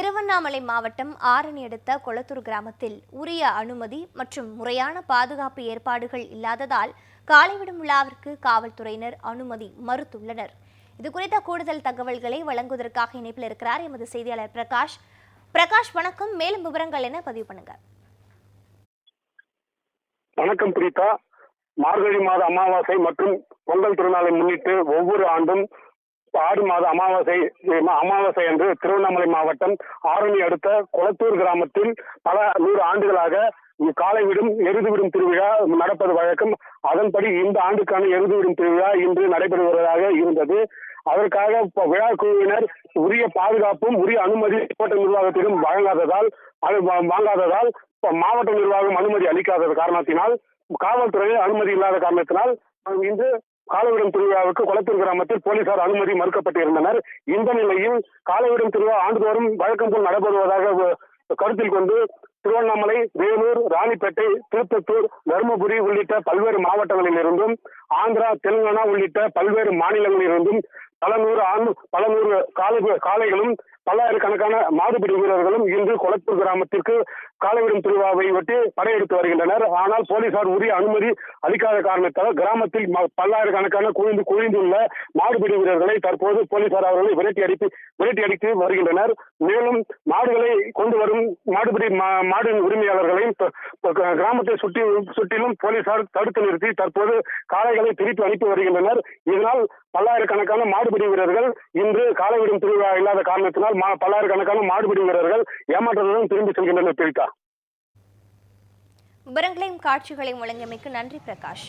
திருவண்ணாமலை மாவட்டம் ஆரணி அடுத்த கொளத்தூர் கிராமத்தில் உரிய அனுமதி மற்றும் முறையான பாதுகாப்பு ஏற்பாடுகள் இல்லாததால் காலைவிடும் விழாவிற்கு காவல்துறையினர் அனுமதி மறுத்துள்ளனர். இது குறித்த கூடுதல் தகவல்களை வழங்குவதற்காக இணைப்பில் இருக்கிறார் எமது செய்தியாளர் பிரகாஷ். பிரகாஷ் வணக்கம். மேலும் விவரங்கள் என பதிவு பண்ணுங்க. வணக்கம் பிரீதா. மார்கழி மாத அமாவாசை மற்றும் பொங்கல் திருநாளை முன்னிட்டு ஒவ்வொரு ஆண்டும் ஆறு மாத அமாவாசை அமாவாசை அன்று திருவண்ணாமலை மாவட்டம் ஆரணி அடுத்த கொளத்தூர் கிராமத்தில் பல நூறு ஆண்டுகளாக காலை விடும் எருது விடும் திருவிழா நடப்பது வழக்கம். அதன்படி இந்த ஆண்டுக்கான எருது விடும் திருவிழா இன்று நடைபெறுவதாக இருந்தது. அதற்காக விழா குழுவினர் உரிய பாதுகாப்பும் உரிய அனுமதி மாவட்ட நிர்வாகத்திலும் வழங்காததால் வாங்காததால் மாவட்ட நிர்வாகம் அனுமதி அளிக்காத காரணத்தினால் காவல்துறையில் அனுமதி இல்லாத காரணத்தினால் இன்று காலவிடம் திருவிழாவுக்கு கொளத்தூர் கிராமத்தில் போலீசார் அனுமதி மறுக்கப்பட்டிருந்தனர். இந்த நிலையில் காலவிடம் திருவிழா ஆண்டுதோறும் வழக்கம் போல் நடைபெறுவதாக கருத்தில் கொண்டு திருவண்ணாமலை வேலூர் ராணிப்பேட்டை திருப்பத்தூர் தருமபுரி உள்ளிட்ட பல்வேறு மாவட்டங்களில் இருந்தும் ஆந்திரா தெலுங்கானா உள்ளிட்ட பல்வேறு மாநிலங்களில் இருந்தும் பல நூறு ஆண்டு பல நூறு காலை காளைகளும் பல்லாயிரக்கணக்கான மாடுபிடி வீரர்களும் இன்று கொளத்தூர் கிராமத்திற்கு காலைவிடும் திருவிழாவை ஒட்டி படையெடுத்து வருகின்றனர். ஆனால் போலீசார் உரிய அனுமதி அளிக்காத காரணத்தால் கிராமத்தில் ம- பல்லாயிரக்கணக்கான குவிந்து குவிந்துள்ள மாடுபிடி வீரர்களை தற்போது போலீசார் அவர்களை விரட்டி அடித்து விரட்டி அடித்து வருகின்றனர். மேலும் மாடுகளை கொண்டு வரும் மாடுபிடி மா- மாடின் உரிமையாளர்களையும் கிராமத்தை சுற்றி சுற்றிலும் போலீசார் தடுத்து நிறுத்தி தற்போது காளைகளை திருப்பி அனுப்பி வருகின்றனர். இதனால் பல்லாயிரக்கணக்கான மாடுபிடி வீரர்கள் இன்று காலைவிடும் திருவிழா இல்லாத காரணத்தினால் மா- பல்லாயிரக்கணக்கான மாடுபிடி வீரர்கள் ஏமாற்றத்துடன் திரும்பி செல்கின்றனர் பிரித்தா விவரங்களையும் காட்சிகளையும் வழங்கியமைக்கு நன்றி பிரகாஷ்.